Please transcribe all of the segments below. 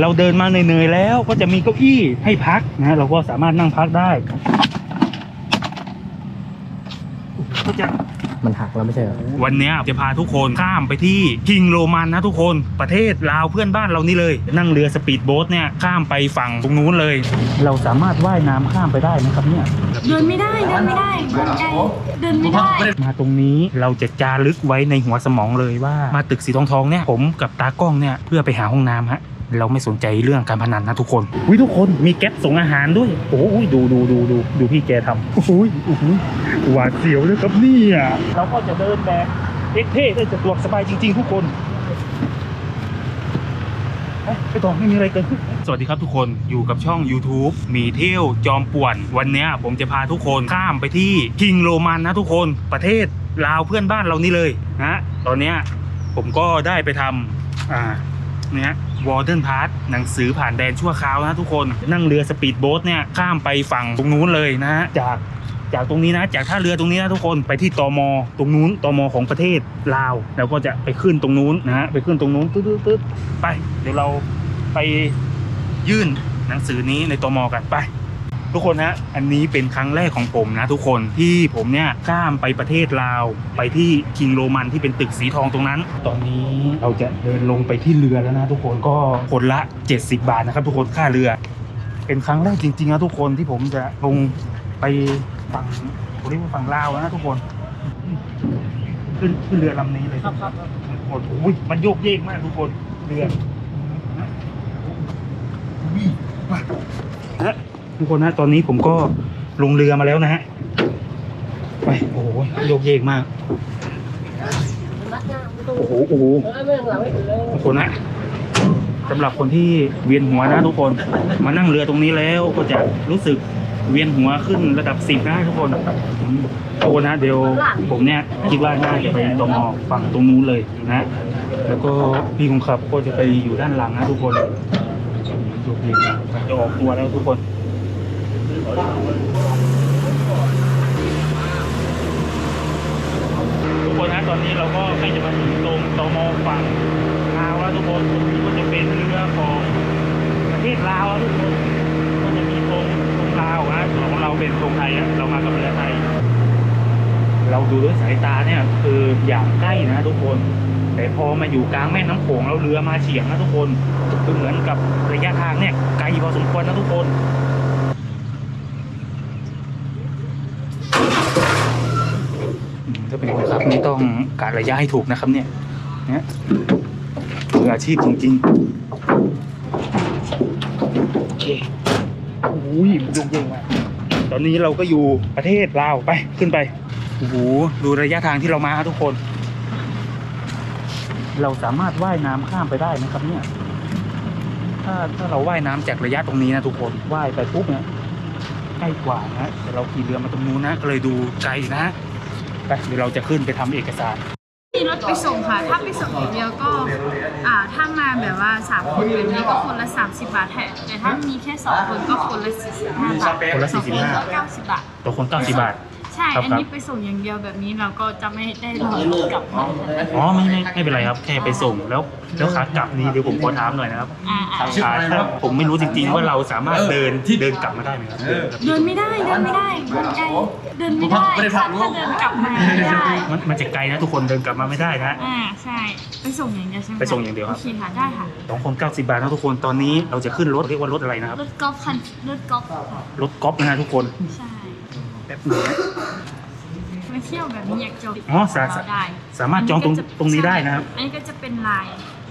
เราเดินมาเหนื่อยๆแล้วก็จะมีเก้าอี้ให้พักนะเราก็สามารถนั่งพักได้ก็จะมันหักแล้วไม่ใช่เหรอวันเนี้ยจะพาทุกคนข้ามไปที่คิงโรมันนะทุกคนประเทศลาวเพื่อนบ้านเรานี่เลย นั่งเรือสปีดโบ๊ทเนี่ยข้ามไปฝั่งตรงนู้นเลย เราสามารถว่ายน้ำข้ามไปได้นะครับเนี่ย เดินไม่ได้เดินไม่ได้เดินไกลเดินไม่ได้ มาตรงนี้เราจะจารึกไว้ในหัวสมองเลยว่ามาตึกสีทองทองเนี่ยผมกับตากล้องเนี่ยเพื่อไปหาห้องน้ำฮะ เราไม่สนใจเรื่องการพนันนะทุกคนอุ้ยทุกคนมีแก๊ปส่งอาหารด้วย โอ้ยดูดูดูดูดูพี่แกทำโอ้ยโอ้โหหวาดเสียวเลยครับเนี่ยเราก็จะเดินแบบเท่ๆได้สะดวกสบายจริง ๆ ทุกคนเอ้ยไปต่อไม่มีอะไรเกิดขึ้นสวัสดีครับทุกคนอยู่กับช่อง YouTube มีเที่ยวจอมป่วน วันเนี้ยผมจะพาทุกคนข้ามไปที่คิงโรมันนะทุกคนประเทศลาวเพื่อนบ้านเรานี่เลยนะตอนเนี้ยผมก็ได้ไปทำอ่า นี่ยวอร์เดนพาร์ทหนังสือผ่านแดนชั่วคราวนะทุกคนนั่งเรือสปีดโบ๊ทเนี่ยข้ามไปฝั่งตรงนู้นเลยนะฮะจากจากตรงนี้นะ จากท่าเรือตรงนี้นะทุกคนไปที่ตมตรงนู้นตมของประเทศลาว แล้วก็จะไปขึ้นตรงนู้นนะฮะไปขึ้นตรงนู้นตึ๊ดตึ๊ดตึ๊ดไป เดี๋ยวเราไปยื่นหนังสือนี้ในตมกันไป ทุกคนฮะอันนี้เป็นครั้งแรกของผมนะทุกคนที่ผมเนี่ยข้ามไปประเทศลาวไปที่คิงโรมันที่เป็นตึกสีทองตรงนั้น ตอนนี้เราจะเดินลงไปที่เรือแล้วนะทุกคนก็คนละ 70 บาทนะครับทุกคนค่าเรือ เป็นครั้งแรกจริงๆนะทุกคนที่ผมจะลงไปฝั่งผมเรียกว่าฝั่งลาวนะทุกคน ขึ้นขึ้นเรือลำนี้เลยครับครับโอ้โหมันโยกเยกมากทุกคนเรืออุ้ยมาฮะ ทุกคนนะตอนนี้ผมก็ลงเรือมาแล้วนะฮะไปโอ้โหโยกเยกมากโอ้โหโอ้โหทุกคนนะสำหรับคนที่เวียนหัวนะทุกคน มานั่งเรือตรงนี้แล้วก็จะรู้สึกเวียนหัวขึ้นระดับสิบนะทุกคนทุกคนนะเดี๋ยวผมเนี่ยคิดว่าน่าจะไปตมฝั่งตรงนู้นเลยนะ แล้วก็พี่คงขับก็จะไปอยู่ด้านหลังนะทุกคนจะออกตัวแล้วทุกคน ทุกคนนะตอนนี้เราก็ใกล้จะมาถึงตรงตมฝั่งลาวแล้วทุกคนตรงนี้ก็จะเป็นเรือของประเทศลาวแล้วทุกคนก็จะมีธงธงลาวนะส่วนของเราเป็นธงไทยอะเรามากับเรือไทย เราดูด้วยสายตาเนี่ยคืออย่างใกล้นะทุกคนแต่พอมาอยู่กลางแม่น้ำโขงแล้วเรือมาเฉียงนะทุกคนคือเหมือนกับระยะทางเนี่ยไกลพอสมควรนะทุกคน อืมถ้าเป็นคนขับนี่ ต้องการระยะให้ถูกนะครับเนี่ยเนี่ยมืออาชีพจริงๆโอเคโอ้ยมันยุ่งยากมากตอนนี้เราก็อยู่ประเทศลาวไปขึ้นไปโอ้โหดูระยะทางที่เรามาครับทุกคน เราสามารถว่ายน้ำข้ามไปได้นะครับเนี่ย ถ้าถ้าเราว่ายน้ำจากระยะตรงนี้นะทุกคนว่ายไปปุ๊บเนี่ยใกล้กว่านะแต่เราขี่เรือมาตรงนู้นนะก็เลยดูไกลนะไปเดี๋ยวเราจะขึ้นไปทำเอกสาร มีรถไปส่งค่ะ ถ้าไปส่งอย่างเดียวก็อ่าถ้ามาแบบว่าสามคนแบบนี้ก็คนละ 30 บาทแทนแต่ถ้ามีแค่สองคนก็คนละ45บาทคนละสองคน45ก็90 บาท ตัวคน90บาท ใช่ ครับอันนี้ไปส่งอย่างเดียวแบบนี้เราก็จะไม่ได้รอรถกลับมาอ๋อไม่ไม่ไม่เป็นไรครับ แค่ไปส่งแล้วแล้วขากลับนี้เดี๋ยวผมขอถามหน่อยนะครับอ่าอ่าขาถ้าผมไม่รู้จริงๆว่าเราสามารถเดินเดินกลับมาได้ไหมครับเดินไม่ได้เดินไม่ได้เดินไกลเดินไม่ได้ถ้าถ้าเดินกลับมาไม่ได้มันมันจะไกลนะทุกคนเดินกลับมาไม่ได้นะ อ่าใช่ไปส่งอย่างเดียวใช่ไหมไปส่งอย่างเดียวครับ โอเคค่ะได้ค่ะสองคน90 บาทนะทุกคนตอนนี้เราจะขึ้นรถเรียกว่ารถอะไรนะครับรถกอล์ฟคันรถกอล์ฟค่ะรถกอล์ฟนะฮะทุกคน ใช่ แป๊บหนึงนะมาเที่ยวแบบนี้อยากจองอ๋อสาเราได้สามารถจองตรงตรงนี้ได้นะครับ อันนี้ก็จะเป็นลาย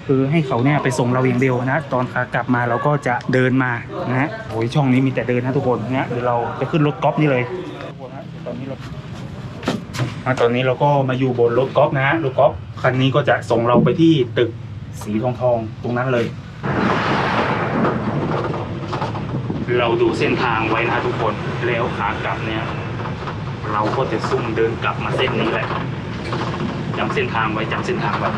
คือให้เขาเนี่ยไปส่งเราอย่างเดียวนะ ตอนขากลับมาเราก็จะเดินมานะฮะโอ้ยช่องนี้มีแต่เดินนะทุกคนเนี่ยเดี๋ยวเราจะขึ้นรถกอล์ฟนี่เลยทุกคนฮะเดี๋ยวตอนนี้เราอะตอนนี้เราก็มาอยู่บนรถกอล์ฟนะฮะรถกอล์ฟคันนี้ก็จะส่งเราไปที่ตึกสีทองทองๆตรงนั้นเลย เราดูเส้นทางไว้นะทุกคนแล้วขากลับเนี่ย เราก็จะซุ่มเดินกลับมาเส้นนี้แหละจำเส้นทางไว้จำเส้นทางไว้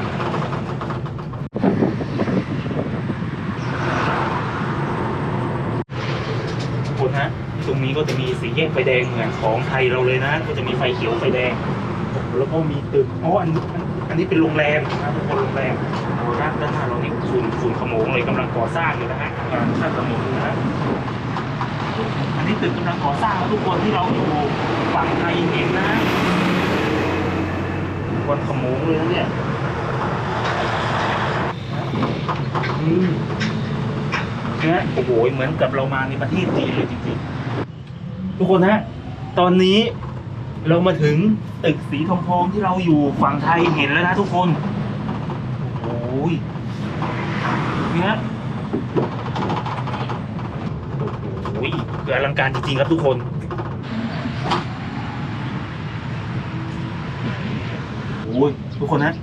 คนฮะตรงนี้ก็จะมีสีแยกไฟแดงเหมือนของไทยเราเลยนะ ก็จะมีไฟเขียวไฟแดง แล้วก็มีตึกอ๋ออันอันนี้เป็นโรงแรมนะทุกคนโรงแรมโอ้ด้านด้านหน้าเรานี่ฝุ่นฝุ่นขโมงเลยกำลังก่อสร้างอยู่นะฮะงานช่างขโมงนะฮะ อันนี้ตึกกำลังก่อสร้างนะทุกคนที่เราอยู่ฝั่งไทยเห็นนะฮะควันขโมงเลยนะเนี่ยอืมเนี่ยโอ้โหเหมือนกับเรามาในประเทศจีนเลยจริงๆ ทุกคนฮะตอนนี้เรามาถึงตึกสีทองทองๆที่เราอยู่ฝั่งไทยเห็นแล้วนะทุกคน โอ้โหเนี่ยโอ้โห คืออลังการจริงๆครับทุกคน โอ้ยทุกคนนะ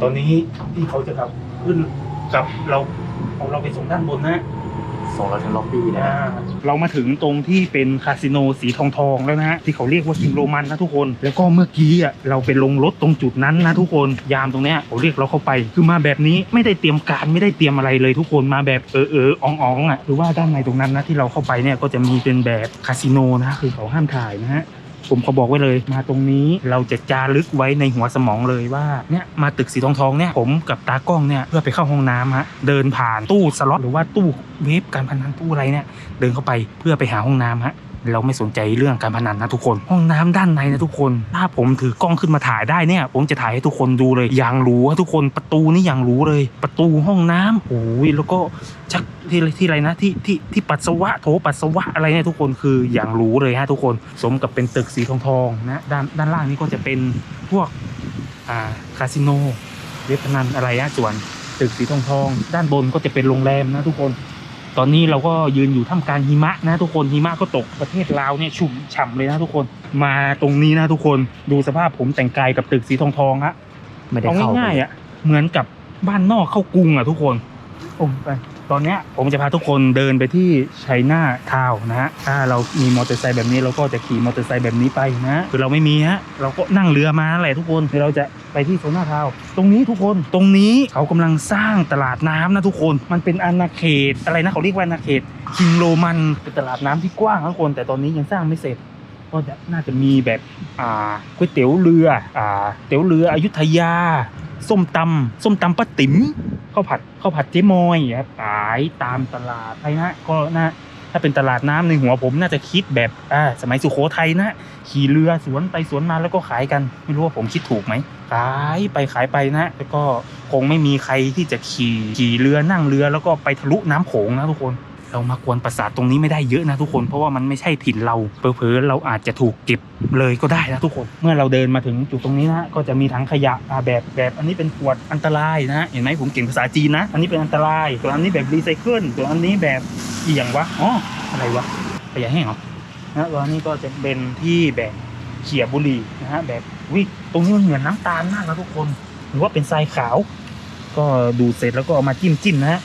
ตอนนี้ที่เขาจะขับขึ้นกับเราเอาเราไปส่งด้านบนนะ ส่งเราถึงล็อบบี้นะ อ่า เรามาถึงตรงที่เป็นคาสิโนสีทองทองแล้วนะฮะที่เขาเรียกว่าคิงโรมันนะทุกคน แล้วก็เมื่อกี้อะเราไปลงรถตรงจุดนั้นนะทุกคนยามตรงเนี้ยเขาเรียกเราเข้าไป คือมาแบบนี้ไม่ได้เตรียมการไม่ได้เตรียมอะไรเลยทุกคนมาแบบเออเอออ่องอ่องอะหรือว่าด้านในตรงนั้นนะที่เราเข้าไปเนี่ยก็จะมีเป็นแบบคาสิโนนะคือเขาห้ามถ่ายนะฮะ ผมขอบอกไว้เลย มาตรงนี้เราจะจารึกไว้ในหัวสมองเลยว่าเนี่ยมาตึกสีทองทองเนี่ยผมกับตากล้องเนี่ยเพื่อไปเข้าห้องน้ำฮะเดินผ่านตู้สล็อตหรือว่าตู้เวฟการพนันตู้อะไรเนี่ยเดินเข้าไปเพื่อไปหาห้องน้ำฮะ เราไม่สนใจเรื่องการพนันนะทุกคน ห้องน้ำด้านในนะทุกคน ถ้าผมถือกล้องขึ้นมาถ่ายได้เนี่ย ผมจะถ่ายให้ทุกคนดูเลยอย่างหรูฮะทุกคนประตูนี่อย่างหรูเลย ประตูห้องน้ำโอ้ยแล้วก็ชักที่ที่อะไรนะที่ที่ที่ปัสสาวะโถปัสสาวะอะไรเนี่ยทุกคนคืออย่างหรูเลยฮะทุกคนสมกับเป็นตึกสีทองทองนะด้านด้านล่างนี่ก็จะเป็นพวกอ่าคาสิโนเว็บพนันอะไรฮะส่วนตึกสีทองทอง ด้านบนก็จะเป็นโรงแรมนะทุกคน ตอนนี้เราก็ยืนอยู่ท่ามกลางหิมะนะทุกคนหิมะก็ตกประเทศลาวเนี่ยชุ่มฉ่ำเลยนะทุกคนมาตรงนี้นะทุกคนดูสภาพผมแต่งกายกับตึกสีทองทองๆฮะไม่ได้เอาเข้าง่ายๆอะเหมือนกับบ้านนอกเข้ากรุงอะทุกคนโอ้ไป ตอนนี้ผมจะพาทุกคนเดินไปที่ชัยนาทาวน์นะฮะถ้าเรามีมอเตอร์ไซค์แบบนี้เราก็จะขี่มอเตอร์ไซค์แบบนี้ไปนะคือเราไม่มีฮะเราก็นั่งเรือมานะแหละทุกคนเดี๋ยวเราจะไปที่โซน่าทาว์ตรงนี้ทุกคนตรงนี้เขากำลังสร้างตลาดน้ำนะทุกคนมันเป็นอาณาเขตอะไรนะเขาเรียกว่าอาณาเขตคิงโรมันเป็นตลาดน้ำที่กว้างทุกคน แต่ตอนนี้ยังสร้างไม่เสร็จ ก็จะน่าจะมีแบบอ่าก๋วยเตี๋ยวเรืออ่าเตี๋ยวเรืออยุธยา ส้มตำส้มตำป้าติ๋มข้าวผัดข้าวผัดเจ๊มอยครับขายตามตลาดไทยนะก็น่าถ้าเป็นตลาดน้ำในหัวผมน่าจะคิดแบบอ่าสมัยสุโขทัยนะขี่เรือสวนไปสวนมาแล้วก็ขายกัน ไม่รู้ว่าผมคิดถูกไหมขายไปขายไปนะ แล้วก็คงไม่มีใครที่จะขี่ขี่เรือนั่งเรือแล้วก็ไปทะลุน้ำโขงนะทุกคน เรามากวนประสาทตรงนี้ไม่ได้เยอะนะทุกคน เพราะว่ามันไม่ใช่ถิ่นเราเผลอๆเราอาจจะถูกเก็บเลยก็ได้นะทุกคน เมื่อเราเดินมาถึงจุดตรงนี้นะก็จะมีถังขยะแบบแบบอันนี้เป็นขวดอันตรายนะเห็นไหมผมเก่งภาษาจีนนะ อันนี้เป็นอันตรายส่วนอันนี้แบบรีไซเคิลส่วนอันนี้แบบเอียงวะอ๋ออะไรวะขยะแห้งเหรอนะแล้วนนี้ก็จะเป็นที่แบบเขี่ยบุหรี่นะฮะแบบวิตรงนี้มันเหมือนน้ำตาลมากนะทุกคน หรือว่าเป็นทรายขาว ก็ดูเสร็จแล้วก็เอามาจิ้มจิ้มนะฮะ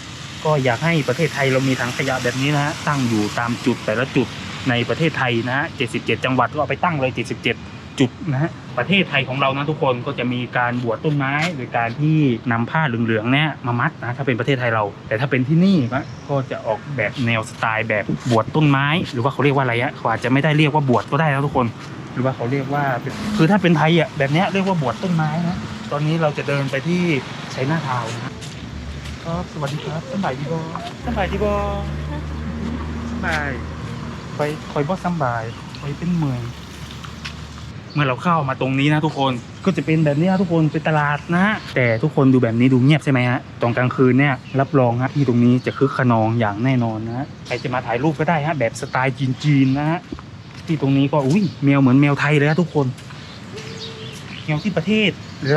ก็อยากให้ประเทศไทยเรามีถังขยะแบบนี้นะฮะตั้งอยู่ตามจุดแต่ละจุดในประเทศไทยนะฮะ 77 จังหวัดก็เอาไปตั้งเลย 77 จุดนะฮะ ประเทศไทยของเรานะทุกคนก็จะมีการบวชต้นไม้โดยการที่นำผ้าเหลืองๆเนี่ยมามัดนะ ถ้าเป็นประเทศไทยเรา แต่ถ้าเป็นที่นี่ก็จะออกแบบแนวสไตล์แบบบวชต้นไม้ หรือว่าเขาเรียกว่าอะไรอะเขาอาจจะไม่ได้เรียกว่าบวชก็ได้นะทุกคน หรือว่าเขาเรียกว่า คือถ้าเป็นไทยอะแบบเนี้ยเรียกว่าบวชต้นไม้นะ ตอนนี้เราจะเดินไปที่ชัยนาทาวน์นะ ครับ สวัสดีครับสำบายดีบอสำบายดีบอสำบายไปคอยบอสำบายคอยเป็นเมืองเมื่อเราเข้ามาตรงนี้นะทุกคนก็จะเป็นแบบนี้นะทุกคนเป็นตลาดนะ แต่ทุกคนดูแบบนี้ดูเงียบใช่ไหมฮะตอนกลางคืนเนี่ยรับรองฮะที่ตรงนี้จะคึกขนองอย่างแน่นอนนะฮะใครจะมาถ่ายรูปก็ได้ฮะแบบสไตล์จีนๆนะฮะที่ตรงนี้ก็อุ้ยแมวเหมือนแมวไทยเลยฮะทุกคนแมวที่ประเทศ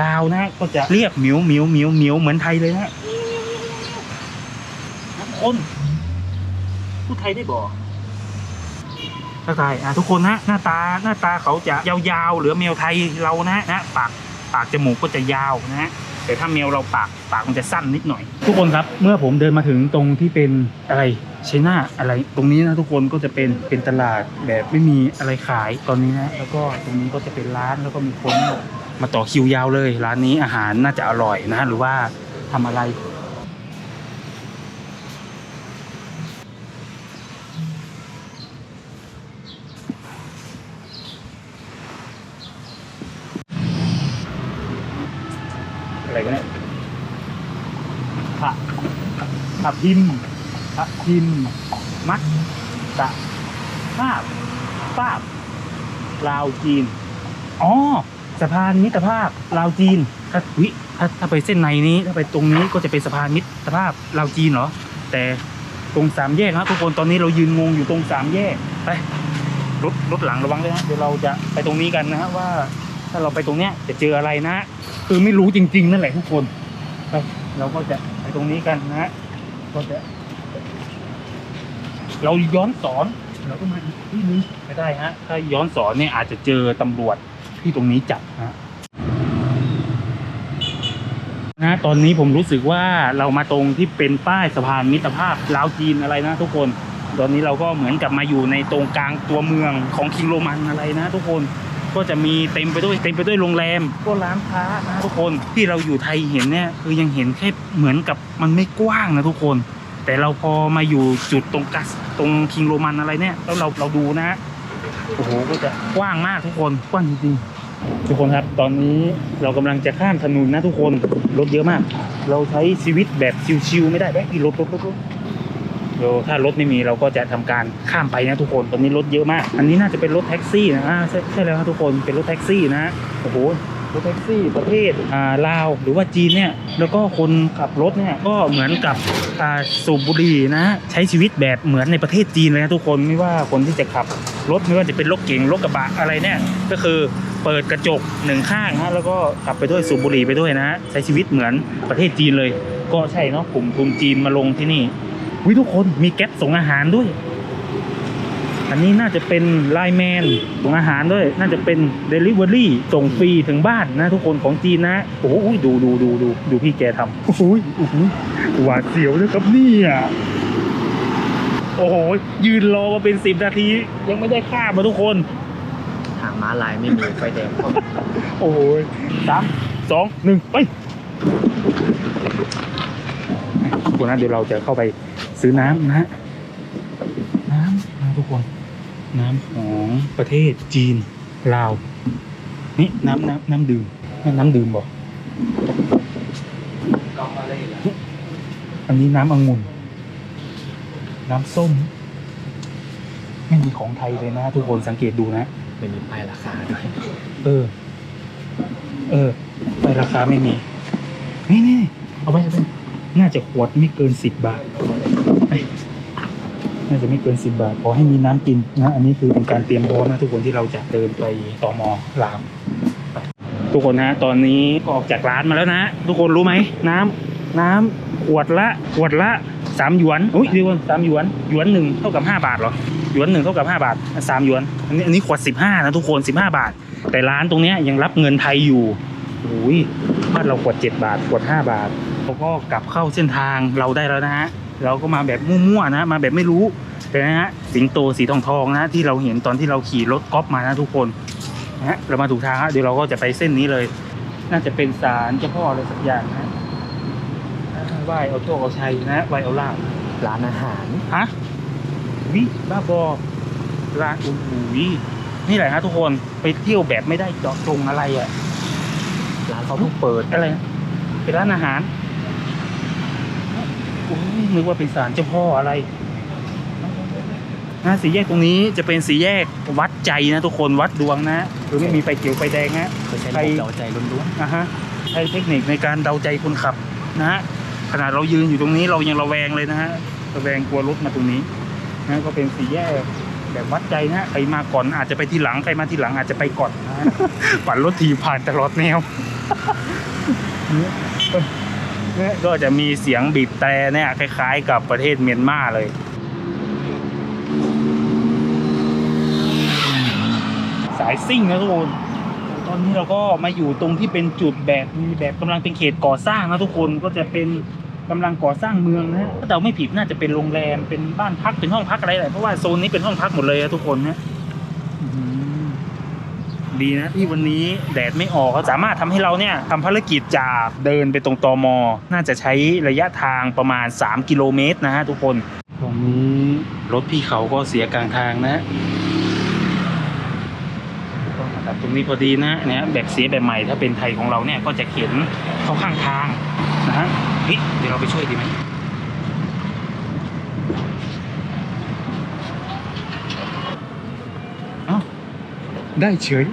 ลาวนะฮะก็จะเรียกเหมียวเหมียวเหมียวเหมียวเหมือนไทยเลยนะทุก คนพูดไทยได้บอกทักทายอะทุกคนนะหน้าตาหน้าตาเขาจะยาวๆ เหลือแมวไทยเรานะนะปากปากจมูกก็จะยาวนะฮะแต่ถ้าแมวเราปากปากมันจะสั้นนิดหน่อย ทุกคนครับเมื่อผมเดินมาถึงตรงที่เป็นอะไรชัยนาอะไร ตรงนี้นะทุกคนก็จะเป็นเป็นตลาดแบบไม่มีอะไรขายตอนนี้นะแล้วก็ตรงนี้ก็จะเป็นร้านแล้วก็มีคนมาต่อคิวยาวเลย ร้านนี้อาหารน่าจะอร่อยนะ หรือว่าทำอะไร อ อพิมพ์อพิมพ์มัดตะภาพภาพลาวจีน อ๋อสะพานมิตรภาพลาวจีนถ้าวิถ้าถ้าไปเส้นในนี้ถ้าไปตรงนี้ก็จะเป็นสะพานมิตรภาพลาวจีนเหรอ แต่ตรงสามแยกนะทุกคนตอนนี้เรายืนงงอยู่ตรงสามแยกไปรถรถหลังระวังด้วยนะเดี๋ยวเราจะไปตรงนี้กันนะฮะว่า ถ้าเราไปตรงเนี้ยจะเจออะไรนะ คือไม่รู้จริง ๆ นั่นแหละทุกคนไปเราก็จะไปตรงนี้กันนะฮะ ก็จะเราย้อนสอนเราก็มาอีกที่นึงไม่ได้ฮะ ถ้าย้อนสอนเนี่ยอาจจะเจอตำรวจที่ตรงนี้จับฮะนะตอนนี้ผมรู้สึกว่าเรามาตรงที่เป็นป้ายสะพานมิตรภาพลาวจีนอะไรนะทุกคน ตอนนี้เราก็เหมือนกับมาอยู่ในตรงกลางตัวเมืองของคิงโรมันอะไรนะทุกคน ก็จะมีเต็มไปด้วยเต็มไปด้วยโรงแรมก็ร้านค้านะทุกคนที่เราอยู่ไทยเห็นเนี่ยคือยังเห็นแค่เหมือนกับมันไม่กว้างนะทุกคน แต่เราพอมาอยู่จุดตรงกัสตรงคิงโรมันอะไรเนี่ยแล้วเราเราดูนะฮะโอ้โหก็จะกว้างมากทุกคนกว้างจริงๆทุกคนครับตอนนี้เรากำลังจะข้ามถนนนะทุกคนรถเยอะมาก เราใช้ชีวิตแบบชิวๆไม่ได้แบ๊กกี่รถรถรถรถ เดี๋ยวถ้ารถไม่มีเราก็จะทำการข้ามไปนะทุกคนตอนนี้รถเยอะมาก อันนี้น่าจะเป็นรถแท็กซี่นะใช่ใช่แล้วครับทุกคนเป็นรถแท็กซี่นะฮะโอ้โหรถแท็กซี่ประเทศอ่าลาวหรือว่าจีนเนี่ยแล้วก็คนขับรถเนี่ยก็เหมือนกับอ่าสูบบุหรี่นะใช้ชีวิตแบบเหมือนในประเทศจีนเลยนะทุกคนไม่ว่าคนที่จะขับรถไม่ว่าจะเป็นรถเก๋งรถกระบะอะไรเนี่ยก็คือเปิดกระจกหนึ่งข้างนะแล้วก็ขับไปด้วยสูบบุหรี่ไปด้วยนะ ใช้ชีวิตเหมือนประเทศจีนเลย ก็ใช่เนาะกลุ่มทุนจีนมาลงที่นี่ วิทุกคนมีแก๊ปส่งอาหารด้วย อันนี้น่าจะเป็นไลน์แมนส่งอาหารด้วย น่าจะเป็น Delivery ส่งฟรีถึงบ้านนะทุกคนของจีนนะ โอ้โหดูดูดูดูดูพี่แกทำโอ้โหโอ้โหหวาดเสียวเลยครับเนี่ยโอ้โห ยืนรอมาเป็นสิบนาที ยังไม่ได้ข้ามมาทุกคนทางม้าลายไม่มีไฟแดงโอ้โหสามสองหนึ่งไปทุกคนนะเดี๋ยวเราจะเข้าไป ซื้อน้ำนะฮะน้ำนะทุกคน น้ำของประเทศจีนลาว นี่น้ำน้ำน้ำดื่มนี่น้ำดื่มบอกอันนี้น้ำองุ่น น้ำส้ม ไม่มีของไทยเลยนะทุกคนสังเกตดูนะไม่มีป้ายราคาด้วยเออ เออไปราคาไม่มี นี่นี่เอาไปเอาไป น่าจะขวดไม่เกินสิบบาท น่าจะไม่เกินสิบบาท ขอให้มีน้ำกินนะ อันนี้คือเป็นการเตรียมพร้อมนะทุกคนที่เราจะเดินไปต่อมอราม ทุกคนนะตอนนี้ออกจากร้านมาแล้วนะ ทุกคนรู้ไหมน้ำน้ำขวดละขวดละสามหยวนอุ้ยดียวสามหยวน หยวนหนึ่งเท่ากับห้าบาทเหรอ หยวนหนึ่งเท่ากับห้าบาทสามหยวน อันนี้อันนี้ขวดสิบห้านะทุกคนสิบห้าบาท แต่ร้านตรงเนี้ยยังรับเงินไทยอยู่โอ้ยบ้านเราขวดเจ็ดบาท ขวดห้าบาท เราก็กลับเข้าเส้นทางเราได้แล้วนะฮะเราก็มาแบบมั่วๆนะ มาแบบไม่รู้แต่นะฮะสิงโตสีทองทองๆนะที่เราเห็นตอนที่เราขี่รถก๊อฟมานะทุกคนนะฮะเรามาถูกทางฮะเดี๋ยวเราก็จะไปเส้นนี้เลย น่าจะเป็นศาลเจ้าพ่ออะไรสักอย่างนะไหว้เอาโชคเอาชัยนะไหว้เอาลาบร้านอาหารฮะวิบ้าบอร้านอุ้ยนี่แหละฮะทุกคนไปเที่ยวแบบไม่ได้เจาะจงอะไรอะร้านเขาเพิ่งเปิดอะไรนะเป็นร้านอาหาร อุ้ยนึกว่าเป็นศาลเจ้าพ่ออะไรนะสีแยกตรงนี้จะเป็นสีแยกวัดใจนะทุกคนวัดดวงนะคือไม่มีไฟเขียวไฟแดงนะเขาใช้ระบบเดาใจล้วนนะฮะใช้เทคนิคในการเดาใจคนขับนะฮะขนาดเรายืนอยู่ตรงนี้เรายังระแวงเลยนะฮะระแวงกลัวรถมาตรงนี้นะก็เป็นสีแยกแบบวัดใจนะใครมาก่อนอาจจะไปทีหลังใครมาทีหลังอาจจะไปก่อนนะฮะปั่นรถทีผ่านตลอดแนวเนี่ย ก็จะมีเสียงบีบแตรเนี่ยคล้ายๆ กับประเทศเมียนมาเลย สายซิ่งนะทุกคนตอนนี้เราก็มาอยู่ตรงที่เป็นจุดแบบมีแบบกำลังเป็นเขตก่อสร้างนะทุกคนก็จะเป็นกำลังก่อสร้างเมืองนะถ้าเราไม่ผิดน่าจะเป็นโรงแรมเป็นบ้านพักเป็นห้องพักอะไรแหละเพราะว่าโซนนี้เป็นห้องพักหมดเลยนะทุกคนนะ ดีนะที่วันนี้แดดไม่ออกเขาสามารถทำให้เราเนี่ยทำภารกิจจากเดินไปตรงตอมอน่าจะใช้ระยะทางประมาณ 3 กิโลเมตรนะฮะทุกคนตรงนี้รถพี่เขาก็เสียกลางทางนะก็มาตัดตรงนี้พอดีนะเนี่ยแบบเสียแบบใหม่ถ้าเป็นไทยของเราเนี่ยก็จะเข็นเข้าข้างทางนะฮะเฮ้ยเดี๋ยวเราไปช่วยดีไหม ได้เฉย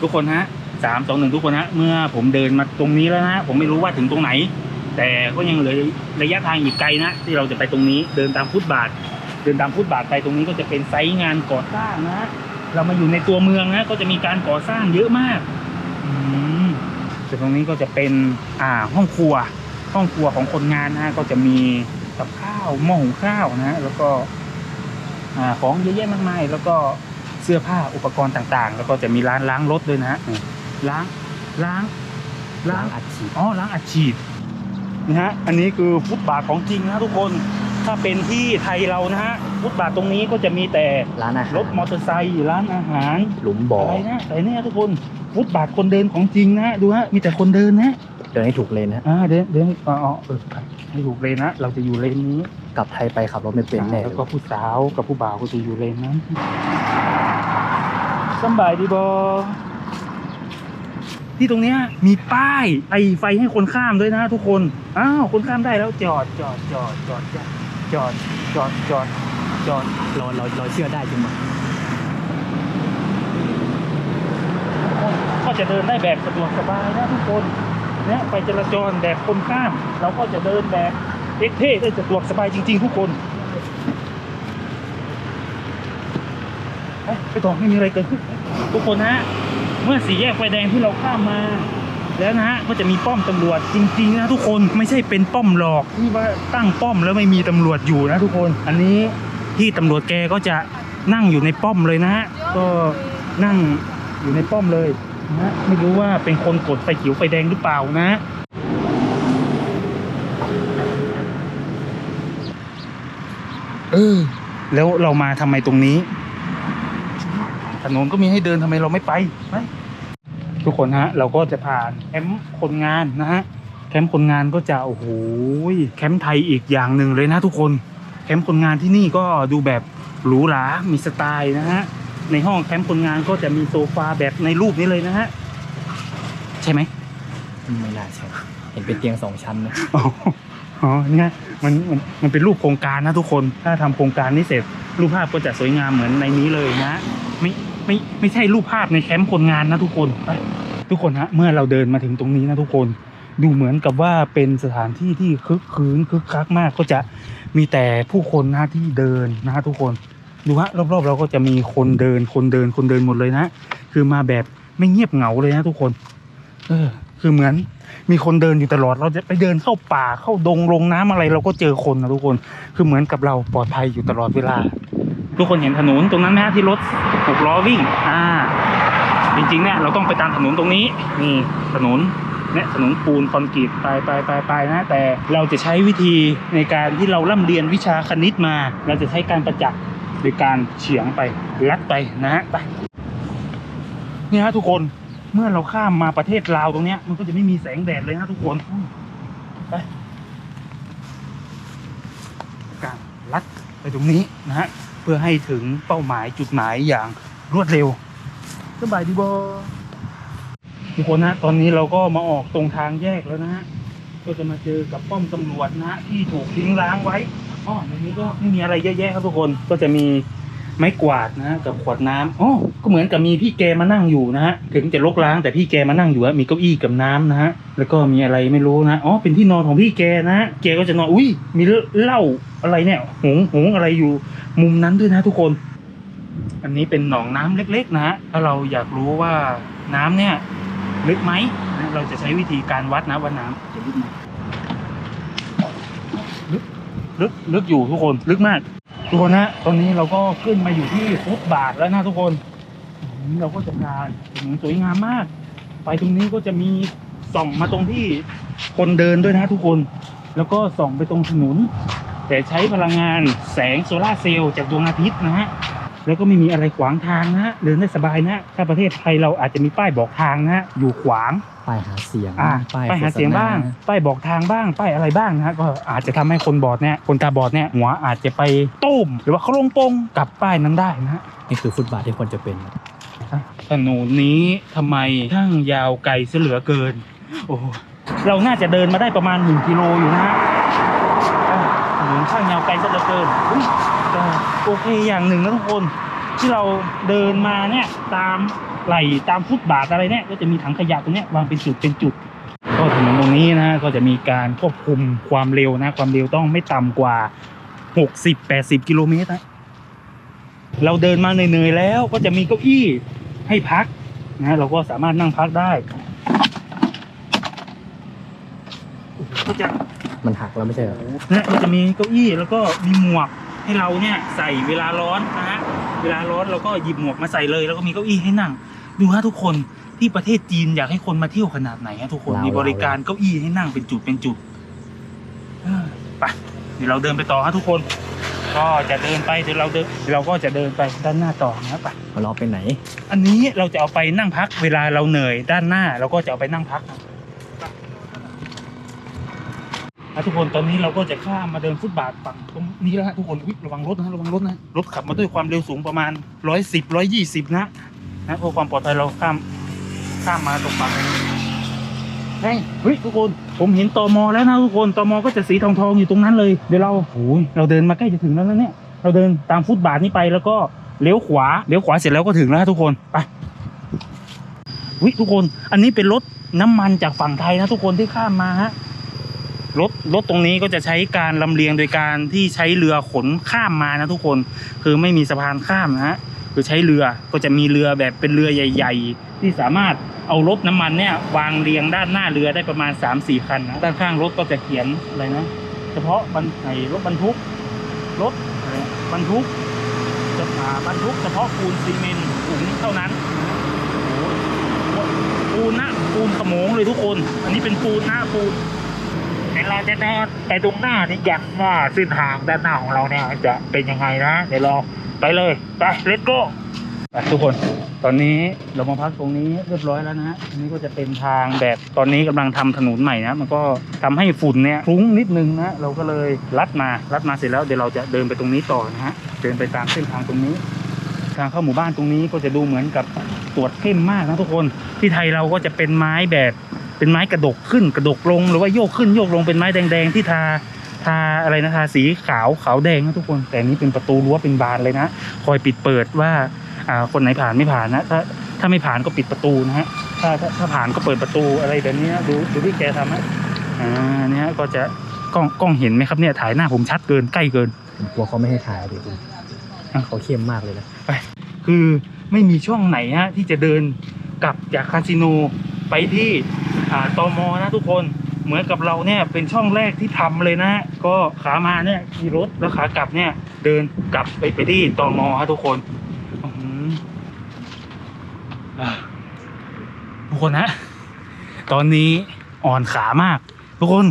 ทุกคนฮะสามสองหนึ่งทุกคนฮะเมื่อผมเดินมาตรงนี้แล้วนะผมไม่รู้ว่าถึงตรงไหน แต่ก็ยังเหลือระยะทางอีกไกลนะ ที่เราจะไปตรงนี้เดินตามฟุตบาท เดินตามฟุตบาทไปตรงนี้ก็จะเป็นไซต์งานก่อสร้างนะ เรามาอยู่ในตัวเมืองนะ ก็จะมีการก่อสร้างเยอะมากอืมแต่ตรงนี้ก็จะเป็นอ่าห้องครัว ห้องครัวของคนงานนะก็จะมีกับข้าวหม้อหุงข้าวนะ แล้วก็อ่าของเยอะแยะมากมายแล้วก็ เสื้อผ้าอุปกรณ์ต่างๆ แล้วก็จะมีร้านล้างรถด้วยนะฮะนี่ล้างล้างล้างอัดฉีดอ๋อล้างอัดฉีดนะฮะอันนี้คือฟุตบาทของจริงนะทุกคนถ้าเป็นที่ไทยเรานะฮะฟุตบาทตรงนี้ก็จะมีแต่ร้านอาหารรถมอเตอร์ไซค์ร้านอาหาร หลุมบ่ออะไรนะแต่เนี่ยทุกคน ฟุตบาทคนเดินของจริงนะดูฮะมีแต่คนเดินนะเดินให้ถูกเลนนะอ่าเดินเดินอ๋ออ๋อเออให้ถูกเลนนะเราจะอยู่เลนนี้กลับไทยไปขับรถไม่เป็นแน่เลแล้วยก็ผู้สาวกับผู้บ่าวก็จะอยู่เลนนั้นสำบายดีบอที่ตรงเนี้ยมีป้ายไอไฟให้คนข้ามด้วยนะ ทุกคนอ้าวคนข้ามได้แล้วจอดจอดจอดจอดจอดจอดจอดจอดจอดเราเราเราเชื่อได้จริงไหม ก็ จะเดินได้แบบสะดวกสบายนะทุกคนเนี่ยไฟจราจรแบบคนข้าม เราก็จะเดินแบบเท่ๆได้สะดวกสบายจริง ๆ ทุกคนเอ้ยไปต่อไม่มีอะไรเกิดขึ้นทุกคนฮะเมื่อสี่แยกไฟแดงที่เราข้ามมา แล้วนะฮะก็จะมีป้อมตำรวจจริงๆนะทุกคนไม่ใช่เป็นป้อมหลอกที่ว่าตั้งป้อมแล้วไม่มีตำรวจอยู่นะทุกคน อันนี้ที่ตำรวจแกก็จะนั่งอยู่ในป้อมเลยนะฮะก็นั่งอยู่ในป้อมเลย นะไม่รู้ว่าเป็นคนกดไฟเขียวไฟแดงหรือเปล่านะ เออ แล้วเรามาทำไมตรงนี้ ถนนก็มีให้เดินทำไมเราไม่ไปไปทุกคนฮะ เราก็จะผ่านแคมป์คนงานนะฮะแคมป์คนงานก็จะโอ้โหแคมป์ไทยอีกอย่างหนึ่งเลยนะทุกคน แคมป์คนงานที่นี่ก็ดูแบบหรูหรา มีสไตล์นะฮะ ในห้องแคมป์คนงานก็จะมีโซฟาแบบในรูปนี้เลยนะฮะ ใช่ไหมไม่น่าใช่เห็นเป็นเตียงสองชั้นนะอ๋ออ๋อเนี่ยมันมันมันเป็นรูปโครงการนะทุกคนถ้าทำโครงการนี้เสร็จ รูปภาพก็จะสวยงามเหมือนในนี้เลยนะไม่ไม่ไม่ใช่รูปภาพในแคมป์คนงานนะทุกคนไปทุกคนฮะเมื่อเราเดินมาถึงตรงนี้นะทุกคนดูเหมือนกับว่าเป็นสถานที่ที่คึกคืนคึกคักมากก็จะมีแต่ผู้คนนะที่เดินนะฮะทุกคน ดูฮะรอบๆเราก็จะมีคนเดินคนเดินคนเดินหมดเลยนะ คือมาแบบไม่เงียบเหงาเลยนะทุกคน เออ คือเหมือนมีคนเดินอยู่ตลอด เราจะไปเดินเข้าป่าเข้าดงลงน้ำอะไร เราก็เจอคนนะทุกคน คือเหมือนกับเราปลอดภัยอยู่ตลอดเวลา ทุกคนเห็นถนนตรงนั้นไหมฮะที่รถหกล้อวิ่ง อ่า จริงๆเนี่ยเราต้องไปตามถนนตรงนี้ นี่ถนนเนี่ยถนนปูนคอนกรีตไปไปไปไปนะ แต่เราจะใช้วิธีในการที่เราล่ำเรียนวิชาคณิตมา เราจะใช้การประจักษ์ โดยการเฉียงไปลัดไปนะฮะไปนี่ฮะทุกคนเมื่อเราข้ามมาประเทศลาวตรงเนี้ย มันก็จะไม่มีแสงแดดเลยนะทุกคนไปการลัดไปตรงนี้นะฮะเพื่อให้ถึงเป้าหมายจุดหมายอย่างรวดเร็วสบายดีบอทุกคนนะตอนนี้เราก็มาออกตรงทางแยกแล้วนะฮะก็จะมาเจอกับป้อมตำรวจนะฮะที่ถูกทิ้งร้างไว้ อ๋อในนี้ก็ไม่มีอะไรเยอะแยะครับทุกคนก็จะมีไม้กวาดนะกับขวดน้ำอ๋อก็เหมือนกับมีพี่แกมานั่งอยู่นะฮะถึงจะลกล้างแต่พี่แกมานั่งอยู่อะมีเก้าอี้กับน้ำนะฮะแล้วก็มีอะไรไม่รู้นะอ๋อเป็นที่นอนของพี่แกนะฮะแกก็จะนอนอุ้ยมีเหล้าอะไรเนี่ยหงหงอะไรอยู่ มุมนั้นด้วยนะทุกคน อันนี้เป็นหนองน้ำเล็ก ๆ นะฮะถ้าเราอยากรู้ว่าน้ำเนี่ยลึกไหมเราจะใช้วิธีการวัดนะว่าน้ำจะลึกไหม ลึกลึกอยู่ทุกคนลึกมาก ทุกคนนะตอนนี้เราก็ขึ้นมาอยู่ที่ฟุตบาทแล้วนะทุกคนอืมเราก็จะพาถนนสวยงามมาก ไปตรงนี้ก็จะมีส่องมาตรงที่คนเดินด้วยนะทุกคน แล้วก็ส่องไปตรงถนน แต่ใช้พลังงานแสงโซลาร์เซลล์จากดวงอาทิตย์นะฮะ แล้วก็ไม่มีอะไรขวางทางนะฮะเดินได้สบายนะถ้าประเทศไทยเราอาจจะมีป้ายบอกทางนะฮะอยู่ขวาง ป้ายหาเสียงอ่าป้ายหาเสียงบ้าง ป้ายบอกทางบ้าง ป้ายอะไรบ้างนะฮะก็อาจจะทำให้คนบอดเนี่ยคนตาบอดเนี่ยหัวอาจจะไปตุ้มหรือว่าเขาลงโปงกับป้ายนั้นได้นะฮะนี่คือฟุตบาทที่ควรจะเป็น ถนนนี้ทำไมช่างยาวไกลเสียเหลือเกิน โอ้โหเราน่าจะเดินมาได้ประมาณหนึ่งกิโลอยู่นะฮะอะถนนช่างยาวไกลเสียเหลือเกินอุ๊ย แต่โอเคอย่างหนึ่งนะทุกคนที่เราเดินมาเนี่ยตามไหลตามฟุตบาทอะไรเนี่ยก็จะมีถังขยะตรงเนี้ยวางเป็นจุดเป็นจุด ก็ถนนตรงนี้นะก็จะมีการควบคุมความเร็วนะ ความเร็วต้องไม่ต่ำกว่า 60-80 กิโลเมตรนะเราเดินมาเหนื่อยๆแล้วก็จะมีเก้าอี้ให้พักนะเราก็สามารถนั่งพักได้ ก็จะมันหักแล้วไม่ใช่เหรอนะก็จะมีเก้าอี้แล้วก็มีหมวก ให้เราเนี่ยใส่เวลาร้อนนะฮะเวลาร้อนเราก็หยิบหมวกมาใส่เลย แล้วก็มีเก้าอี้ให้นั่ง ดูฮะทุกคนที่ประเทศจีนอยากให้คนมาเที่ยวขนาดไหนฮะทุกคนมีบริการเก้าอี้ให้นั่งเป็นจุดเป็นจุดเออไปเดี๋ยวเราเดินไปต่อฮะทุกคน ก็จะเดินไปเดี๋ยวเราเดินเดี๋ยวเราก็จะเดินไปด้านหน้าต่อนะไปมันเอาไปไหน อันนี้เราจะเอาไปนั่งพักเวลาเราเหนื่อยด้านหน้าเราก็จะเอาไปนั่งพัก นะทุกคนตอนนี้เราก็จะข้ามมาเดินฟุตบาทฝั่งตรงนี้แล้วฮะทุกคนอุ๊ยระวังรถนะระวังรถนะรถขับมาด้วยความเร็วสูงประมาณร้อยสิบร้อยยี่สิบนะนะเพื่อความปลอดภัยเราข้ามข้ามมาตรงฝั่งนี้เฮ้ยเฮ้ยทุกคนผมเห็นตอมอแล้วนะทุกคนตอมอก็จะสีทองทองอยู่ตรงนั้นเลยเดี๋ยวเราโอ้ยเราเดินมาใกล้จะถึงแล้วนะเนี่ยเราเดินตามฟุตบาทนี้ไปแล้วก็เลี้ยวขวาเลี้ยวขวาเสร็จแล้วก็ถึงแล้วทุกคนไปวิทุกคนอันนี้เป็นรถน้ำมันจากฝั่งไทยนะทุกคนที่ข้ามมาฮะ รถรถตรงนี้ก็จะใช้การลำเลียงโดยการที่ใช้เรือขนข้ามมานะทุกคนคือไม่มีสะพานข้ามนะฮะคือใช้เรือก็จะมีเรือแบบเป็นเรือใหญ่ ๆ ที่สามารถเอารถน้ำมันเนี่ยวางเรียงด้านหน้าเรือได้ประมาณ 3 4 คันนะด้านข้างรถก็จะเขียนอะไรนะเฉพาะบรรไรถบรรทุกรถบรรทุกจะอ่าบรรทุกเฉพาะปูนซีเมนต์ถุงเท่านั้นโอ้โหปูนนะปูนขโมงเลยทุกคน อันนี้เป็นปูนหนะปูน เดี๋ยวเราจะเดินไปตรงหน้านี่อยากว่าเส้นทางด้านหน้าของเราเนี่ยจะเป็นยังไงนะเดี๋ยวเราไปเลยไปเลตโก้ทุกคนตอนนี้เรามาพักตรงนี้เรียบร้อยแล้วนะฮะอันนี้ก็จะเป็นทางแบบตอนนี้กำลังทำถนนใหม่นะมันก็ทำให้ฝุ่นเนี่ยฟุ้งนิดนึงนะเราก็เลยลัดมาลัดมาเสร็จแล้วเดี๋ยวเราจะเดินไปตรงนี้ต่อนะฮะเดินไปตามเส้นทางตรงนี้ ทางเข้าหมู่บ้านตรงนี้ก็จะดูเหมือนกับตรวจเข้มมากนะทุกคนที่ไทยเราก็จะเป็นไม้แบบ เป็นไม้กระดกขึ้นกระดกลงหรือว่าโยกขึ้นโยกลงเป็นไม้แดงๆที่ทาทาอะไรนะทาสีขาวขาวแดงนะทุกคน แต่อันนี้เป็นประตูรั้วเป็นบานเลยนะ คอยปิดเปิดว่าอ่าคนไหนผ่านไม่ผ่านนะถ้าถ้าไม่ผ่านก็ปิดประตูนะฮะถ้าถ้าถ้าผ่านก็เปิดประตูอะไรแบบนี้นะดูดูที่แกทำนะอ่าเนี่ยฮะก็จะกล้องกล้องเห็นไหมครับเนี่ยถ่ายหน้าผมชัดเกินใกล้เกินผมกลัวเขาไม่ให้ถ่ายดิคุณอะเขาเข้มมากเลยนะคือไม่มีช่องไหนฮะที่จะเดินกลับจากคาสิโน ไปที่ตอมอนะทุกคนเหมือนกับเราเนี่ยเป็นช่องแรกที่ทำเลยนะ ก็ขามาเนี่ยขี่รถแล้วขากลับเนี่ย เดินกลับไปไปที่ตอมอฮะทุกคนอ๋อทุกคนนะ ตอนนี้อ่อนขามาก ทุกคน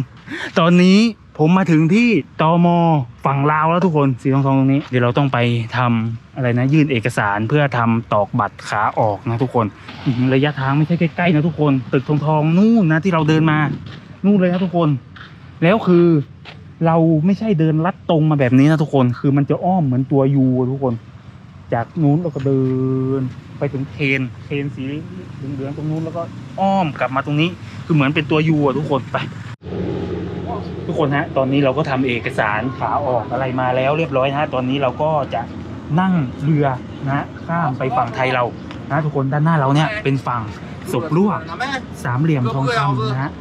ตอนนี้ผมมาถึงที่ตมฝั่งลาวแล้วทุกคนสีทองๆตรงนี้ เดี๋ยวเราต้องไปทำอะไรนะ ยื่นเอกสารเพื่อทำตอกบัตรขาออกนะทุกคนระยะทางไม่ใช่ใกล้ๆนะทุกคน ตึกทองๆนู่นนะที่เราเดินมา นู่นเลยนะทุกคน แล้วคือเราไม่ใช่เดินลัดตรงมาแบบนี้นะทุกคน คือมันจะอ้อมเหมือนตัวยูทุกคน จากนู้นเราก็เดินไปถึงเทนเทนสีเหลืองๆตรงนู้นแล้วก็อ้อมกลับมาตรงนี้ คือเหมือนเป็นตัวยูอะทุกคนไป ทุกคนฮะตอนนี้เราก็ทำเอกสารขาออกอะไรมาแล้วเรียบร้อยนะฮะตอนนี้เราก็จะนั่งเรือนะฮะข้ามไปฝั่งไทยเรานะทุกคนด้านหน้าเราเนี่ยเป็นฝั่งศพลวกสามเหลี่ยมทองคำนะฮะ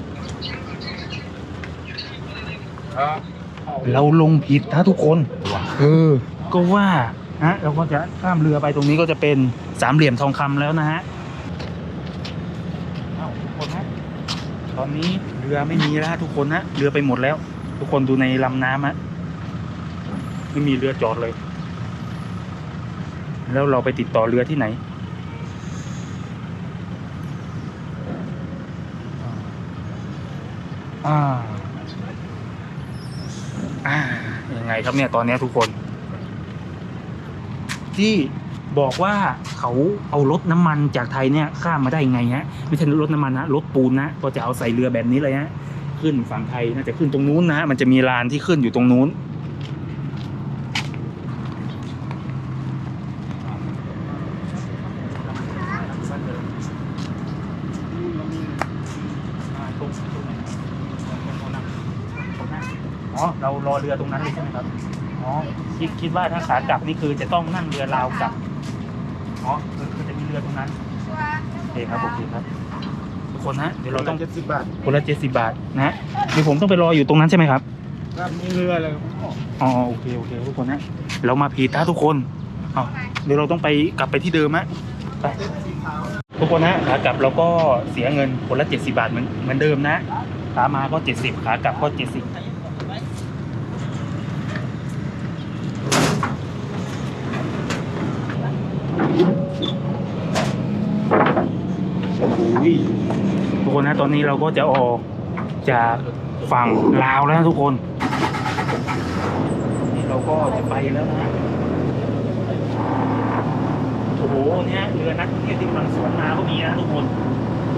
เราลงผิดนะทุกคนเออก็ว่าฮะเราก็จะข้ามเรือไปตรงนี้ก็จะเป็นสามเหลี่ยมทองคำแล้วนะฮะเอ้าทุกคนฮะตอนนี้เรือไม่มีแล้วทุกคนฮะเรือไปหมดแล้ว ทุกคนดูในลำน้ำฮะไม่มีเรือจอดเลย แล้วเราไปติดต่อเรือที่ไหน อ่า อ่ายังไงครับเนี่ยตอนนี้ทุกคน ที่ บอกว่าเขาเอารถน้ำมันจากไทยเนี่ยข้ามมาได้ยังไงฮะไม่ใช่รถน้ำมันนะรถปูนนะก็จะเอาใส่เรือแบบนี้เลยฮะขึ้นฝั่งไทยน่าจะขึ้นตรงนู้นนะฮะมันจะมีลานที่ขึ้นอยู่ตรงนู้นอ๋อเรารอเรือตรงนั้นเลยใช่ไหมครับอ๋อคิดคิดว่าถ้าขากลับนี่คือจะต้องนั่งเรือราวกลับ อ๋อคือคือจะมีเรือตรงนั้นโอเคครับโอเคครับทุกคนนะเดี๋ยวเราต้องเจ็ดสิบบาทคนละเจ็ดสิบาทนะฮะเดี๋ยวผมต้องไปรออยู่ตรงนั้นใช่ไหมครับครับมีเรือเลยอ๋อโอเคโอเคทุกคนนะเรามาผิดนะทุกคนอ๋อเดี๋ยวเราต้องไปกลับไปที่เดิมฮะไปทุกคนนะขากลับเราก็เสียเงินคนละเจ็ดสิบาทเหมือนเหมือนเดิมนะขามาก็เจ็ดสิบขากลับก็เจ็ดสิบ ทุกคนนะตอนนี้เราก็จะออกจากฝั่งลาวแล้วนะทุกคน นี่เราก็จะไปแล้วนะโอ้โหเนี่ยเรือนักท่องเที่ยวที่กำลังสวนมาก็มีนะทุกคน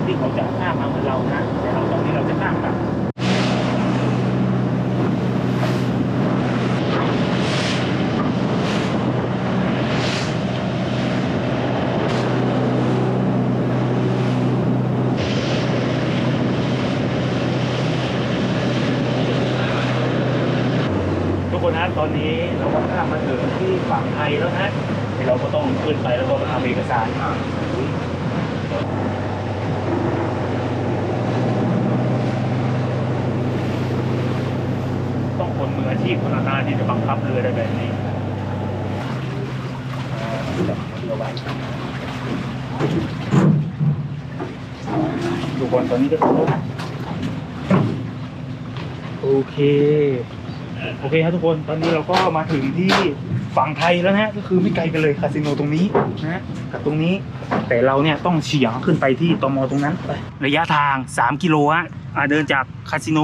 ที่เขาจะข้ามมาเหมือนเรานะแต่เราตอนนี้เราจะข้ามกลับ ทุกคนนะต อนนี้เราก็ข้ามมาถึงที่ฝั่งไทยแล้วนะเราก็ต้องขึ้นไปแล้วก็ทำเอกสารต้องคนมืออาชีพคนหน้าที่จะบังคับเรือได้แบบนี้อ่าจับเรือไว้ทุกคนตอนนี้ก็ถึงแล้วนโอเค โอเคครับทุกคนตอนนี้เราก็มาถึงที่ฝั่งไทยแล้วนะก็คือไม่ไกลกันเลยคาสิโนตรงนี้นะกับตรงนี้แต่เราเนี่ยต้องเฉียงขึ้นไปที่ตมตรงนั้นไประยะทาง 3 กิโลฮะเดินจากคาสิโน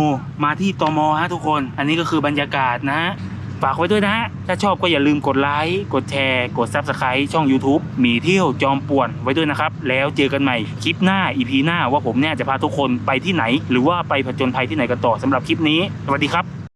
มาที่ตมฮะทุกคน อันนี้ก็คือบรรยากาศนะฝากไว้ด้วยนะ ถ้าชอบก็อย่าลืมกดไลค์ กดแชร์ กด Subscribe ช่อง YouTube มีเที่ยวจอมป่วนไว้ด้วยนะครับ แล้วเจอกันใหม่คลิปหน้า EP หน้าว่าผมเนี่ยจะพาทุกคนไปที่ไหน หรือว่าไปผจญภัยที่ไหนกันต่อสำหรับคลิปนี้ สวัสดีครับ